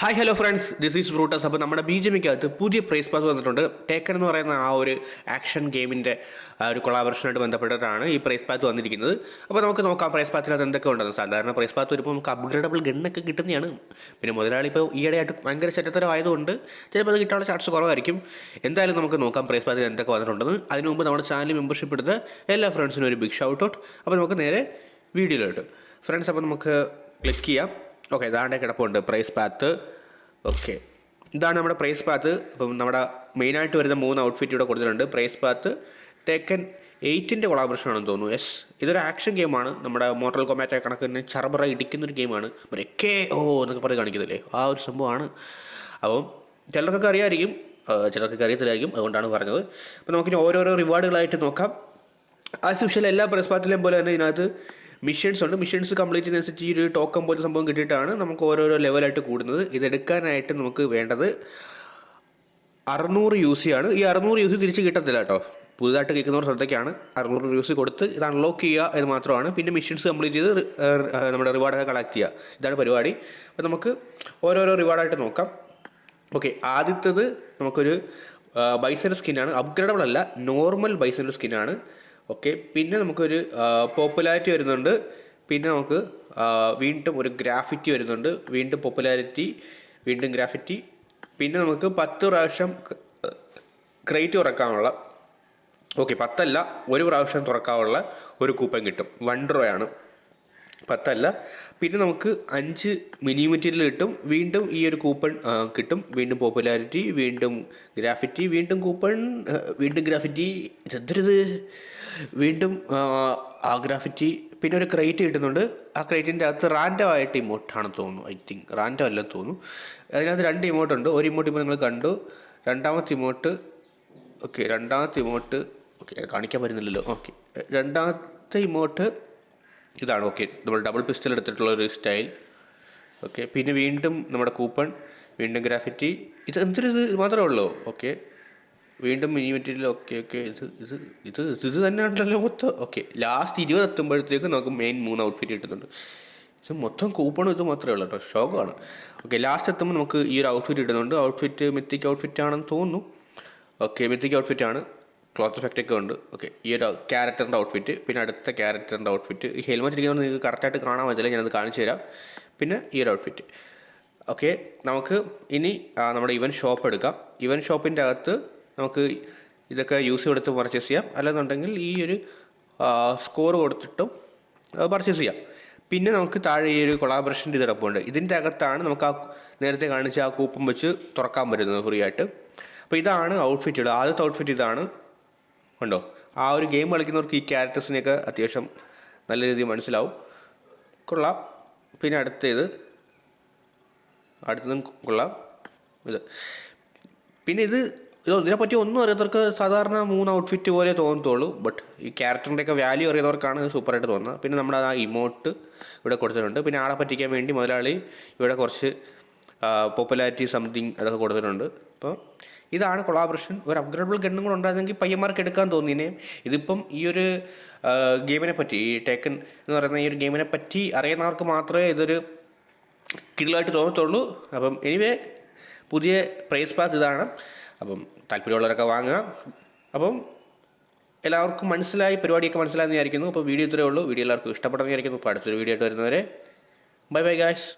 Hi hello friends this is Brutus അപ്പോൾ നമ്മുടെ B J മിക്കകത്ത് പുതിയ പ്രൈസ് പാസ് വന്നിട്ടുണ്ട്. ടേക്കൻ എന്ന് പറയുന്ന ആ ഒരു ആക്ഷൻ ഗെയിമിന്റെ ഒരു കൊളാബറേഷനായിട്ട് ബന്ധപ്പെട്ടിട്ടാണ് ഈ പ്രൈസ് പാത്ത് വന്നിരിക്കുന്നത്. അപ്പോൾ നമുക്ക് നോക്കാം പ്രൈസ് പാത്തിനകത്ത് എന്തൊക്കെ ഉണ്ടെന്ന്. സാധാരണ പ്രൈസ് പാത്ത് വരുമ്പോൾ നമുക്ക് അപ്ഗ്രേഡബിൾ ഗണ്ണൊക്കെ കിട്ടുന്നതാണ്. പിന്നെ മുതലാളി ഇപ്പോൾ ഈയിടെയായിട്ട് ഭയങ്കര ചെറ്റത്തരം ആയതുകൊണ്ട് ചിലപ്പോൾ അത് കിട്ടാനുള്ള ചാൻസ് കുറവായിരിക്കും. എന്തായാലും നമുക്ക് നോക്കാം പ്രൈസ് പാത്തിൽ എന്തൊക്കെ വന്നിട്ടുണ്ടെന്ന്. അതിനു മുമ്പ് നമ്മുടെ ചാനൽ മെമ്പർഷിപ്പ് എടുത്ത് എല്ലാ ഫ്രണ്ട്സിനും ഒരു ബിഗ് ഷൗട്ട് ഔട്ട് അപ്പോൾ നമുക്ക് നേരെ വീഡിയോയിലോട്ട് ഫ്രണ്ട്സ് അപ്പോൾ നമുക്ക് ക്ലിക്ക് ചെയ്യാം. ഓക്കെ ഇതാണ്ട് കിടപ്പുണ്ട്. പ്രൈസ് പാത്ത് ഓക്കെ ഇതാണ് നമ്മുടെ പ്രൈസ് പാത്ത് അപ്പം നമ്മുടെ മെയിനായിട്ട് വരുന്ന മൂന്ന് ഔട്ട്ഫിറ്റ് ഇവിടെ കൊടുത്തിട്ടുണ്ട്. പ്രൈസ് പാത്ത് ടേക്കൻ എയ്റ്റിന്റെ കൊളാബറേഷൻ ആണെന്ന് തോന്നുന്നു. യെസ് ഇതൊരു ആക്ഷൻ ഗെയിമാണ് നമ്മുടെ മോട്ടൽ കൊമാറ്റോ കണക്ക് തന്നെ ചറബറ ഇടിക്കുന്ന ഒരു ഗെയിമാണ് മറ്റേ ഓ എന്നൊക്കെ പറഞ്ഞ് കാണിക്കുന്നില്ലേ? ആ ഒരു സംഭവമാണ്. അപ്പം ചിലർക്കൊക്കെ അറിയാമായിരിക്കും ചിലർക്കൊക്കെ അറിയത്തില്ലായിരിക്കും. അതുകൊണ്ടാണ് പറഞ്ഞത്. അപ്പോൾ നമുക്കിനി ഓരോരോ റിവാർഡുകളായിട്ട് നോക്കാം. ആസ് യൂഷ്വൽ എല്ലാ പ്രസ് പാർട്ടിലെയും പോലെ തന്നെ ഇതിനകത്ത് മിഷൻസ് ഉണ്ട്. മിഷൻസ് കംപ്ലീറ്റ് ചെയ്യുന്നതനുസരിച്ച് ഈ ഒരു ടോക്കൺ പോലത്തെ സംഭവം കിട്ടിയിട്ടാണ് നമുക്ക് ഓരോരോ ലെവലായിട്ട് കൂടുന്നത്. ഇതെടുക്കാനായിട്ട് നമുക്ക് വേണ്ടത് അറുന്നൂറ് യു സി ആണ്. ഈ അറുന്നൂറ് യു സി തിരിച്ച് കിട്ടത്തില്ല കേട്ടോ. പുതുതായിട്ട് കേൾക്കുന്നവർ ശ്രദ്ധയ്ക്കാണ് അറുന്നൂറ് യു സി കൊടുത്ത് ഇത് അൺലോക്ക് ചെയ്യുക എന്ന് മാത്രമാണ്. പിന്നെ മിഷൻസ് കംപ്ലീറ്റ് ചെയ്ത് നമ്മുടെ റിവാർഡൊക്കെ കളക്ട് ചെയ്യുക. ഇതാണ് പരിപാടി. അപ്പോൾ നമുക്ക് ഓരോരോ റിവാർഡായിട്ട് നോക്കാം. ഓക്കെ ആദ്യത്തേത് നമുക്കൊരു ബൈസന്റെ സ്കിന്നാണ് അപ്ഗ്രേഡബിൾ അല്ല നോർമൽ ബൈസന്റെ സ്കിന്നാണ് ഓക്കെ പിന്നെ നമുക്കൊരു പോപ്പുലാരിറ്റി വരുന്നുണ്ട്. പിന്നെ നമുക്ക് വീണ്ടും ഒരു ഗ്രാഫിറ്റി വരുന്നുണ്ട്. വീണ്ടും പോപ്പുലാരിറ്റി വീണ്ടും ഗ്രാഫിറ്റി പിന്നെ നമുക്ക് പത്ത് പ്രാവശ്യം ക്രേറ്റ് തുറക്കാനുള്ള ഓക്കെ പത്തല്ല ഒരു പ്രാവശ്യം തുറക്കാനുള്ള ഒരു കൂപ്പൺ കിട്ടും. വൺ ആണ്. പത്തല്ല. പിന്നെ നമുക്ക് അഞ്ച് മിനി മെറ്റീരിയൽ കിട്ടും. വീണ്ടും ഈ ഒരു കൂപ്പൺ കിട്ടും. വീണ്ടും പോപ്പുലാരിറ്റി വീണ്ടും ഗ്രാഫിറ്റി വീണ്ടും കൂപ്പൺ വീണ്ടും ഗ്രാഫിറ്റി ഇതെന്തരുത്? വീണ്ടും ആ, ഗ്രാഫിറ്റി പിന്നെ ഒരു ക്രേറ്റ് കിട്ടുന്നുണ്ട്. ആ ക്രേറ്റിന്റെ അകത്ത് റാൻഡം ആയിട്ട് ഇമോട്ടാണെന്ന് തോന്നുന്നു ഐ തിങ്ക് റാൻഡം അല്ലെന്ന് തോന്നുന്നു. അതിനകത്ത് രണ്ട് ഇമോട്ട് ഉണ്ട്. ഒരു ഇമോട്ട് ഇപ്പോൾ നിങ്ങൾ കണ്ടു. രണ്ടാമത്തെ ഇമോട്ട് ഓക്കെ രണ്ടാമത്തെ ഇമോട്ട് ഓക്കെ കാണിക്കാൻ പറ്റുന്നില്ലല്ലോ. ഓക്കെ രണ്ടാമത്തെ ഇമോട്ട് ഇതാണ്. ഓക്കെ നമ്മൾ ഡബിൾ പിസ്റ്റൽ എടുത്തിട്ടുള്ള ഒരു സ്റ്റൈൽ ഓക്കെ പിന്നെ വീണ്ടും നമ്മുടെ കൂപ്പൺ വീണ്ടും ഗ്രാഫിറ്റി ഇത് എന്തൊരു ഇത്? മാത്രമേ ഉള്ളൂ. ഓക്കെ വീണ്ടും മിനി മെറ്റീരിയൽ ഓക്കെ ഓക്കെ ഇത് ഇത് ഇത് ഇത് തന്നെയാണല്ലോ മൊത്തം. ഓക്കെ ലാസ്റ്റ് ഇരുപത് എത്തുമ്പോഴത്തേക്ക് നമുക്ക് മെയിൻ മൂന്ന് ഔട്ട്ഫിറ്റ് കിട്ടുന്നുണ്ട്. ഇത് മൊത്തം കൂപ്പണും ഇത് മാത്രമേ ഉള്ളൂ കേട്ടോ. ഷോക്കാണ് ഓക്കെ ലാസ്റ്റ് എത്തുമ്പോൾ നമുക്ക് ഈ ഒരു ഔട്ട്ഫിറ്റ് കിട്ടുന്നുണ്ട് ഔട്ട്ഫിറ്റ് മിത്തിക് ഔട്ട്ഫിറ്റ് ആണെന്ന് തോന്നുന്നു. ഓക്കെ മിത്തിക് ഔട്ട്ഫിറ്റ് ആണ്. ക്ലോത്ത് എഫക്റ്റ് ഒക്കെ ഉണ്ട്. ഓക്കെ ഈ ഒരു ക്യാരക്ടറിന്റെ ഔട്ട്ഫിറ്റ് പിന്നെ അടുത്ത ക്യാരക്ടറിന്റെ ഔട്ട്ഫിറ്റ് ഈ ഹെൽമെറ്റ് ഇരിക്കുന്നത് നിങ്ങൾക്ക് കറക്റ്റായിട്ട് കാണാൻ പറ്റില്ല. ഞാനത് കാണിച്ചു തരാം. പിന്നെ ഈ ഒരു ഔട്ട്ഫിറ്റ് ഓക്കെ നമുക്ക് ഇനി നമ്മുടെ ഇവൻ ഷോപ്പ് എടുക്കാം. ഇവൻ ഷോപ്പിന്റെ അകത്ത് നമുക്ക് ഇതൊക്കെ യൂസ് കൊടുത്ത് പർച്ചേസ് ചെയ്യാം. അല്ലെന്നുണ്ടെങ്കിൽ ഈ ഒരു സ്കോർ കൊടുത്തിട്ടും പർച്ചേസ് ചെയ്യാം. പിന്നെ നമുക്ക് താഴെ ഈ ഒരു കൊളാബറേഷന്റെ ഇത് കിടപ്പുണ്ട് ഇതിന്റെ അകത്താണ് നമുക്ക് ആ നേരത്തെ കാണിച്ച ആ കൂപ്പൺ വെച്ച് തുറക്കാൻ പറ്റുന്നത് ഫ്രീ ആയിട്ട്. അപ്പോൾ ഇതാണ് ഔട്ട്ഫിറ്റുകൾ ആദ്യത്തെ ഔട്ട്ഫിറ്റ് ഇതാണ്. ഉണ്ടോ? ആ ഒരു ഗെയിം കളിക്കുന്നവർക്ക് ഈ ക്യാരക്ടേഴ്സിനെയൊക്കെ അത്യാവശ്യം നല്ല രീതിയിൽ മനസ്സിലാവും. കൊള്ളാം. പിന്നെ അടുത്തേത് അടുത്തതും കൊള്ളാം. ഇത്. പിന്നെ ഇത് ഇത് ഇതിനെപ്പറ്റി ഒന്നും അറിയാത്തവർക്ക് സാധാരണ മൂന്ന് ഔട്ട്ഫിറ്റ് പോലെ തോന്നത്തുള്ളൂ. ബട്ട് ഈ ക്യാരക്ടറിന്റെയൊക്കെ വാല്യൂ അറിയാത്തവർക്കാണ് സൂപ്പറായിട്ട് തോന്നുന്നത്. പിന്നെ നമ്മുടെ ആ ഇമോട്ട് ഇവിടെ കൊടുത്തിട്ടുണ്ട്. പിന്നെ ആളെ പറ്റിക്കാൻ വേണ്ടി മുതലാളി ഇവിടെ കുറച്ച് പോപ്പുലാരിറ്റി സംതിങ് അതൊക്കെ കൊടുത്തിട്ടുണ്ട്. അപ്പോൾ ഇതാണ് കൊളാബറേഷൻ ഒരു അപ്ഗ്രേഡബിൾ ഗണ്ണും കൂടെ ഉണ്ടായിരുന്നെങ്കിൽ പയ്യന്മാർക്ക് എടുക്കാൻ തോന്നിയേ ഇതിപ്പം ഈ ഒരു ഗെയിമിനെ പറ്റി ഈ ടേക്കൻ എന്ന് പറയുന്ന ഈ ഒരു ഗെയിമിനെ പറ്റി അറിയുന്നവർക്ക് മാത്രമേ ഇതൊരു കിടിലായിട്ട് തോന്നത്തുള്ളൂ. അപ്പം എനിവേ പുതിയ പ്രൈസ് പാത്ത് ഇതാണ്. അപ്പം താല്പര്യമുള്ളവരൊക്കെ വാങ്ങുക. അപ്പം എല്ലാവർക്കും മനസ്സിലായി പരിപാടിയൊക്കെ മനസ്സിലായെന്ന് വിചാരിക്കുന്നു. അപ്പോൾ വീഡിയോ ഇത്രയേ ഉള്ളൂ. വീഡിയോ എല്ലാവർക്കും ഇഷ്ടപ്പെട്ടെന്ന് വിചാരിക്കുന്നു. അപ്പോൾ അടുത്തൊരു വീഡിയോ ആയിട്ട് വരുന്നവരെ. Bye bye guys